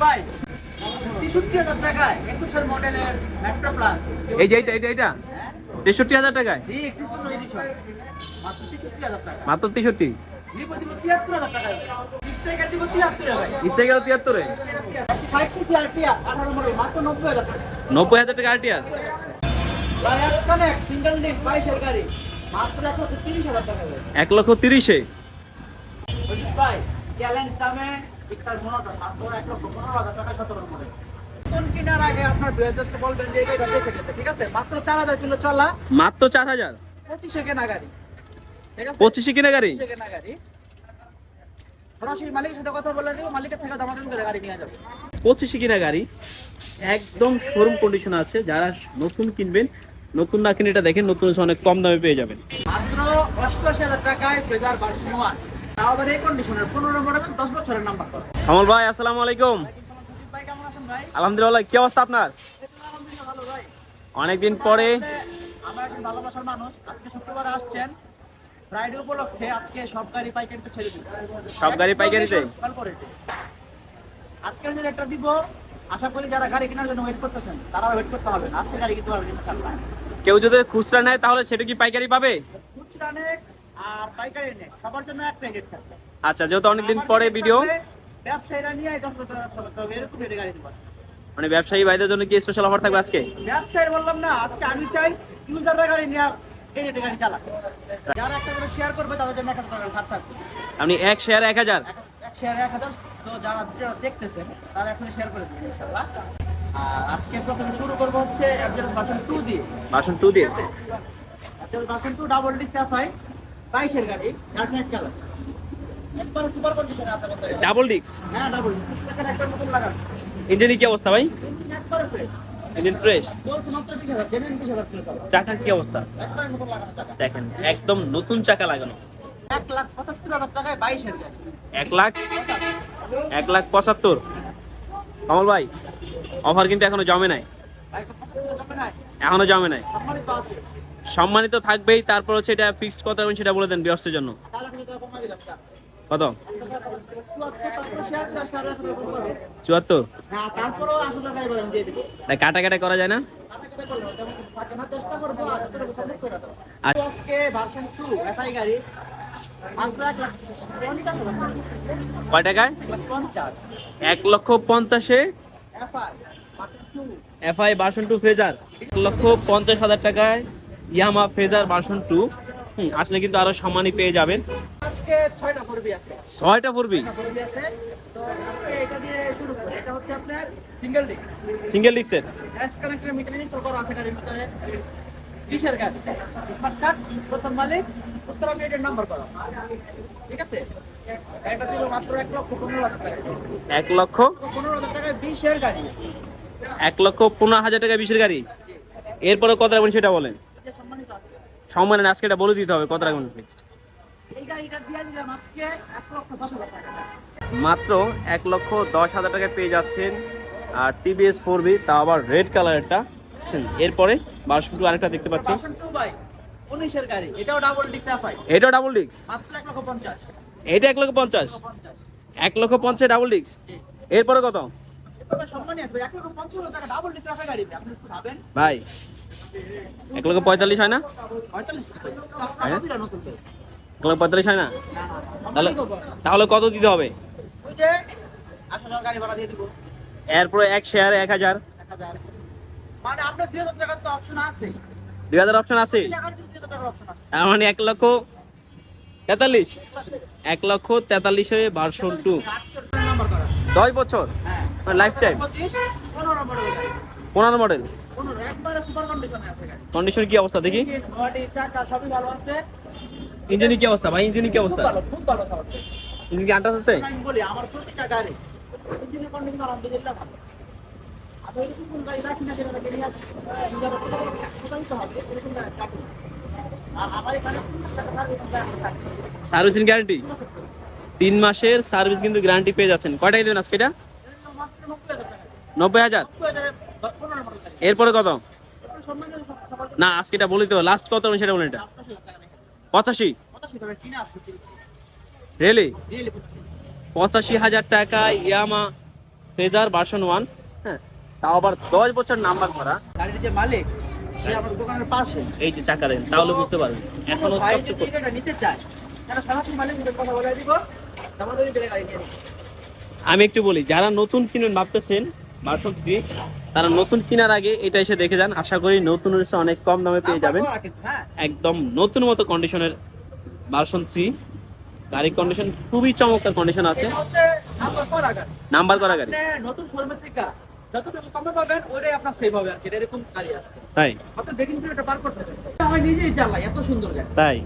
ভাই তেষট্টি হাজার টাকায় মডেলের মেট্রো প্লাস এই যে এটা এটা এটা তেষট্টি হাজার টাকায়? ডি এক্সিস কোনো এডিশন মাত্র তেষট্টি তিয়াত্তর নব্বই হাজার টাকা আরটিআর এক লক্ষ তিরিশ ভাই চ্যালেঞ্জ দামে এক্সার মনোটন মাত্র এক লক্ষ পনেরো হাজার টাকা সতেরো মডেল কোন কেনার আগে আপনার দুই হাজারকে বলবেন যে এটা দেখে নিতে ঠিক আছে? মাত্র চার হাজার কিলো চলা। মাত্র চার হাজার? পঁচিশে কেনা গাড়ি। ঠিক আছে? পঁচিশে কিনা গাড়ি? কেনা গাড়ি। সরাসরি মালিকের সাথে কথা বলে দেবো মালিকের থেকে দামাদামি করে গাড়ি নিয়ে যাবে। পঁচিশে কিনা গাড়ি একদম শোরুম কন্ডিশন আছে। যারা নতুন কিনবেন নতুন না কিনে এটা দেখেন নতুন অনেক কম দামে পেয়ে যাবেন। মাত্র অষ্টআশি হাজার টাকায় ফ্রেজার ভার্সন ওয়ান তাও আবার এই কন্ডিশনের পনেরো মডেলের দশ বছরের নাম্বার করা। কমল ভাই আসসালামু আলাইকুম। ভাই কেমন আছেন ভাই? আলহামদুলিল্লাহ কি অবস্থা আপনার? আলহামদুলিল্লাহ ভালো ভাই। অনেকদিন পরে আমার একজন ভালোবাসার মানুষ। আজকে শুক্রবার আসছেন। ফ্রাইডে উপলক্ষে আজকে সব গাড়ি পাইকারিতে ছেড়ে দিব সব গাড়ি পাইকারিতে? কল করে রেটটা দিব। আশা করি যারা গাড়ি কেনার জন্য ওয়েট করতেছেন তারাও ওয়েট করতে হবে না আজকে গাড়ি কিনতে পারবেন ইনশাআল্লাহ। কেউ যদি খুচরা নেয় তাহলে সেটা কি পাইকারি পাবে? খুচরা নেক আর পাইকারি নেক সবার জন্য একটা রেট থাকবে। আচ্ছা যেহেতু অনেকদিন পরে ভিডিও ব্যবসায়ীরা নিয়ে দশ এরকম রেটে গাড়ি মানে ব্যবসায়ী ভাইদের জন্য কি স্পেশাল অফার থাকবে আজকে? ব্যবসায়ী বললাম না আজকে আমি চাই ইউজাররা গাড়ি নিয়ে এই রেটে গাড়ি চালাক। যারা একটা করে শেয়ার করবে তাদের জন্য একটা করে ছাড় থাকবে। আপনি এক শেয়ার এক হাজার? এক- শেয়ার এক হাজার তো যারা দেখতেছেন তারা এখন শেয়ার করে দিবেন ইনশাআল্লাহ। আর আজকে প্রথমে শুরু করব হচ্ছে একজন ভার্সন টু দিয়ে। বাসন টু দিয়ে? একজন ভার্সন টু ডাবল ডিক্স এফআই বাইশের গাড়ি ডার্কনেট কালার একবারে সুপার কন্ডিশনে আছে। বলতে ডাবল ডিক্স হ্যাঁ ডাবল ডিক্স একবার নতুন লাগান। ইঞ্জিনের কি অবস্থা ভাই? ইঞ্জিন ফ্রেশ ইঞ্জিন ফ্রেশ চাকার কি অবস্থা? দেখেন একদম নতুন চাকা লাগানো। এক লাখ পঁচাত্তর হাজার টাকায় বাইশের গাড়ি। এক লাখ? এক লাখ পঁচাত্তর? কমল ভাই অফার কিন্তু এখনও জমে নাই। এখনও জমে নাই। সম্মানিত থাকবেই তারপর হচ্ছে এটা ফিক্সড কত রাখবেন সেটা বলে দেন ব্যস্তের জন্য। কত? চুয়াত্তর? তাই কাটা কাটা করা যায় না। কয় টাকায়? এক লক্ষ পঞ্চাশে এফআই টু টু ফেজার এক লক্ষ পঞ্চাশ হাজার টাকায় ইয়ামা ফেজার ভার্সন টু। আসলে কিন্তু আরও সম্মানই পেয়ে যাবেন। আজকে ছয়টা পড়বি আছে। ছয়টা পড়বি আছে। তো আজকে এটা দিয়ে শুরু করি। এটা হচ্ছে আপনার সিঙ্গেল ডিস্ক সিঙ্গেল ডিক্সের গ্যাস কানেক্টর মিটার ইনস্টল করা আছে গাড়ির ভিতরে। কিসের গাড়ি? স্মার্ট কার্ড প্রথম মালিক উত্তরা মিনিটের নাম্বার করা। ঠিক আছে? এটা ছিল মাত্র এক লক্ষ পনেরো হাজার টাকা। এক লক্ষ? পনেরো হাজার টাকায় বিশের গাড়ি। এক লক্ষ পনেরো হাজার টাকা বিশের গাড়ি? এরপরে কত রাখবেন সেটা বলেন। সম্মানের আজকে এটা বলে দিতে হবে কত রাখবেন টাকা। মাত্র এক লক্ষ দশ হাজার টাকায় পেয়ে যাচ্ছেন আর টিভিএস ফোর বি তা আবার রেড কালারেরটা এরপরে বারোশো টু আরেকটা দেখতে পাচ্ছি। এটাও ডাবল ডিক্স এটা এক লক্ষ পঞ্চাশ? এক লক্ষ পঞ্চাশ। ডাবল ডিক্স। এরপরে কত? ভাই এক লক্ষ পঁয়তাল্লিশ হয় না? হ্যাঁ? এক লক্ষ পঁয়তাল্লিশ হয় না? তাহলে তাহলে কত দিতে হবে? এরপরে এক শেয়ারে এক হাজার। মানে দুই হাজার অপশন আছে। তার মানে এক লক্ষ তেতাল্লিশ। এক লক্ষ তেতাল্লিশে ভার্সন টু দশ বছর? হ্যাঁ। মানে lifetime? পঁচিশ পনেরো মডেল কন্ডিশনে কি অবস্থা দেখি। ইঞ্জিনের কি অবস্থা ভাই? ইঞ্জিনের কি অবস্থা? ভালো খুব ভালো ইঞ্জিন কি আন্টাস আছে? সার্ভিস গ্যারান্টি তিন মাসের সার্ভিস কিন্তু গ্যারান্টি পেয়ে যাচ্ছেন। কয় টাকা দেবেন আজকে এটা? নব্বই হাজার টাকা নব্বই হাজার নব্বই হাজারে পনেরো মডেল গাড়ি এরপরে কত? না আজকে এটা বলে দিতে হবে লাস্ট কত সেটা বলেন এটা। পঁচাশি। রেলি পঁচাশি হাজার টাকা ইয়ামা ফেজার ভার্সন ওয়ান হ্যাঁ। তাও আবার দশ বছর নাম্বার করা। গাড়ির যে মালিক সে আমার দোকানের পাশে। এই যে চাকা দেন তাহলে বুঝতে পারবেন। এখনও চকচক করছে। নিতে চায় তাহলে সরাসরি মালিক কথা বলে দিব? আমাদের গাড়ি নিয়ে আমি একটু বলি যারা নতুন কিনুন ভাবতেছেন থ্রি তারা নতুন কেনার আগে এটা এসে দেখে যান। আশা করি নতুন এসে অনেক কম দামে পেয়ে যাবেন। একদম নতুন মতো কন্ডিশনের ভার্সন থ্রি গাড়ির কন্ডিশন খুবই চমৎকার কন্ডিশন আছে। নাম্বার করা গাড়ি। নতুন শোরুমের থেকে যতটুকু কমে পাবেন ওইটাই আপনার সেভ হবে আর কি এরকম গাড়ি তাই? করতে আমি নিজেই চালাই এত সুন্দর গাড়ি তাই?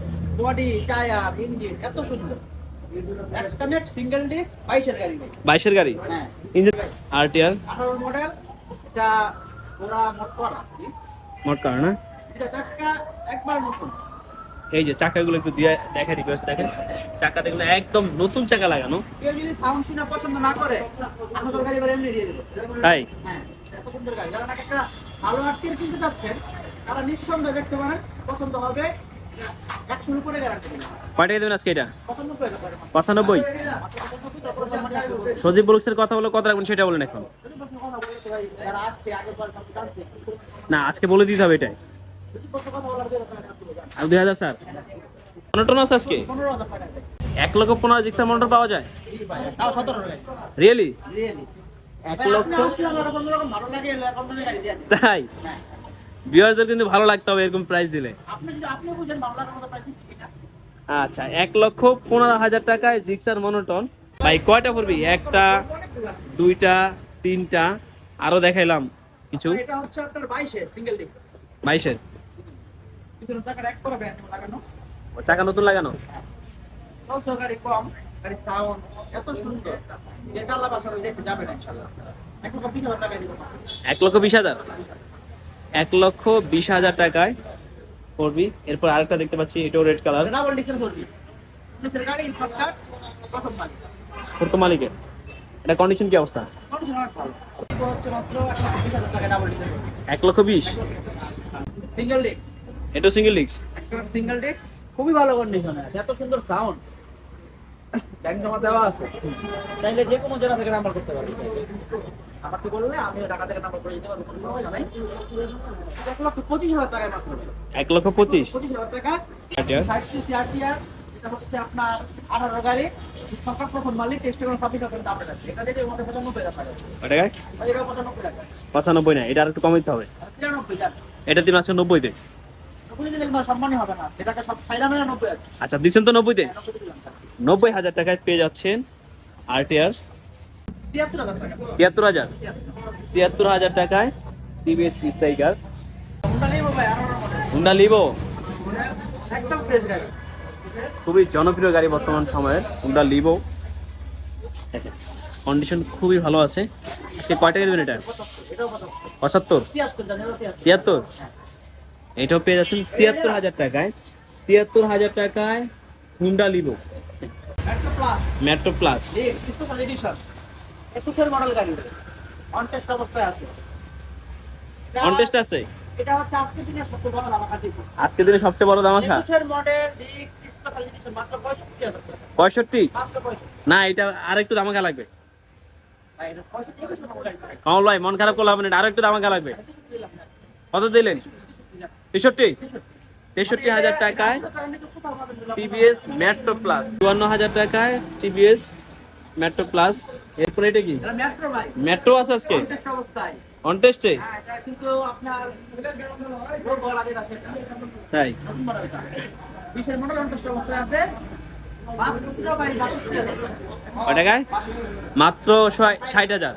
বডি টায়ার ইঞ্জিন এত সুন্দর এক্সকানেক্ট সিঙ্গেল ডিস্ক গাড়ি। বাইশের গাড়ি। হ্যাঁ। Engine RTR. আঠারো মডেল এটা ওরা মোট করা না? এটা চাক্কা একবার নতুন। এই যে চাকাগুলো একটু দিয়ে দেখা রিকোয়েস্ট দেখেন। চাকা দেখুন একদম নতুন চাকা লাগানো। কেউ যদি সাউন্ড শুনে পছন্দ না করে আপনাদের গাড়ি এবার এমনি দিয়ে দেবো। তাই? হ্যাঁ এত সুন্দর গাড়ি। যারা একটা ভালো আর্টিয়ার কিনতে চাচ্ছেন তারা নিঃসন্দেহে দেখতে পারেন পছন্দ হবে। কয় টাকা দেবেন আজকে এটা? পঁচানব্বই সজীব ব্লুক্সের কথা হলো কত রাখবেন সেটা বলেন এখন। বলে না আজকে বলে দিতে হবে এটাই। বলে আর দুই হাজার স্যার? আছে আজকে? পনেরো হাজার টাকা দেয়। এক লক্ষ পনেরো জিক্সার মনোটন পাওয়া যায়? রিয়েলি এক লক্ষ। তাই? হ্যাঁ। ভিউয়ারদের কিন্তু ভালো লাগতে হবে এরকম প্রাইস দিলে। আচ্ছা এক লক্ষ পনেরো হাজার টাকায় জিক্সার মনোটন ভাই কয়টা পড়বি? একটা দুইটা তিনটা আরও দেখাইলাম কিছু। আর এটা হচ্ছে আপনার বাইশে সিঙ্গেল ডিস্ক বাইশের পিছনে চাকার এক করে ব্যান্ড লাগানো। ও চাকা নতুন লাগানো? চলছে গাড়ি কম গাড়ি সাউন্ড এত সুন্দর। যে চাল্লা বাসার ওই যাবে না ইনশাল্লাহ। এখন কপি হাজার টাকা দিব। এক লক্ষ বিশ হাজার? এক লক্ষ বিশ হাজার টাকায় পড়বি। এরপর আরেকটা দেখতে পাচ্ছি এটাও রেড কালার করবি প্রথম মালিকের। এটা কন্ডিশন কি অবস্থা? এটা এক লক্ষ বিশ সিঙ্গেল ডিস্ক এটাও সিঙ্গেল লিক্স সিঙ্গেল ডিস্ক খুবই ভালো কন্ডিশনে আছে। এত সুন্দর সাউন্ড ব্যাংক জমা দেওয়া আছে। চাইলে যে কোনো জেলা থেকে নাম্বার করতে পারবে। আমাকে বললে? আমি টাকা থেকে নাম্বার করে দিতে পারব এক লক্ষ পঁচিশ হাজার টাকায় মাত্র এক লক্ষ পঁচিশ? পঁচিশ হাজার টাকা। এটা হচ্ছে আপনার আঠারো গাড়ি। সরকার প্রথম মালিক সাবমিট এটা দেখে পঁচানব্বই টাকা। আর এটাও পঁচানব্বই না এটা আর একটু কমে দিতে হবে। আর এটা দিন আজকে নব্বই আচ্ছা দিচ্ছেন তো নব্বইতে নব্বই দিলাম। নব্বই হাজার টাকায় পেয়ে যাচ্ছেন টাকা তিয়াত্তর হাজার তিয়াত্তর হাজার? টাকায় টিভিএস আঠারো মডেল হুন্ডা গাড়ি। খুবই জনপ্রিয় গাড়ি বর্তমান সময়ের হুন্ডা লিভো কন্ডিশন খুবই ভালো আছে। আজকে কয় টাকা দেবেন এটা? পঁচাত্তর? তিয়াত্তর এটাও পেয়ে যাচ্ছেন তিয়াত্তর হাজার টাকায়। তিয়াত্তর হাজার টাকায় হুন্ডা লিভো একটা প্লাস মেট্রো প্লাস একুশের মডেল গাড়ি অন টেস্ট অবস্থায় আছে। এটা- আছে? এটা হচ্ছে আজকে দিনের সবচেয়ে বড় ধামাকা দিব আজকে দিনে সবচেয়ে বড় দামাখা একুশের মডেল ডিক্স স্পেশাল এডিশন মাত্র পঁয়ষট্টি হাজার টাকা। পঁয়ষট্টি? মাত্র পঁয়ষট্টি। না এটা আর একটু দামাখা লাগবে কমল ভাই মন খারাপ করলে হবে না আর একটু দামাখা লাগবে। কত দিলেন? তেষট্টি? তেষট্টি হাজার টাকায় টিভিএস মেট্রো প্লাস চুয়ান্ন হাজার টাকায় টিভিএস মেট্রো প্লাস এরপরে এটা কি? মেট্রো ভাই। মেট্রো আছে আজকে? অবস্থায়। হ্যাঁ কিন্তু আপনার তাই? বিশের মডেল অন টেস্ট অবস্থায় আছে। মাত্র টাকায় ষাট হাজার।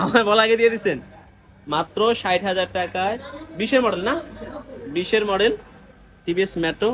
আমার বলা আগে দিয়ে দিচ্ছেন মাত্র ষাট হাজার টাকায়। বিশের মডেল না? বিশের মডেল টিভিএস মেট্রো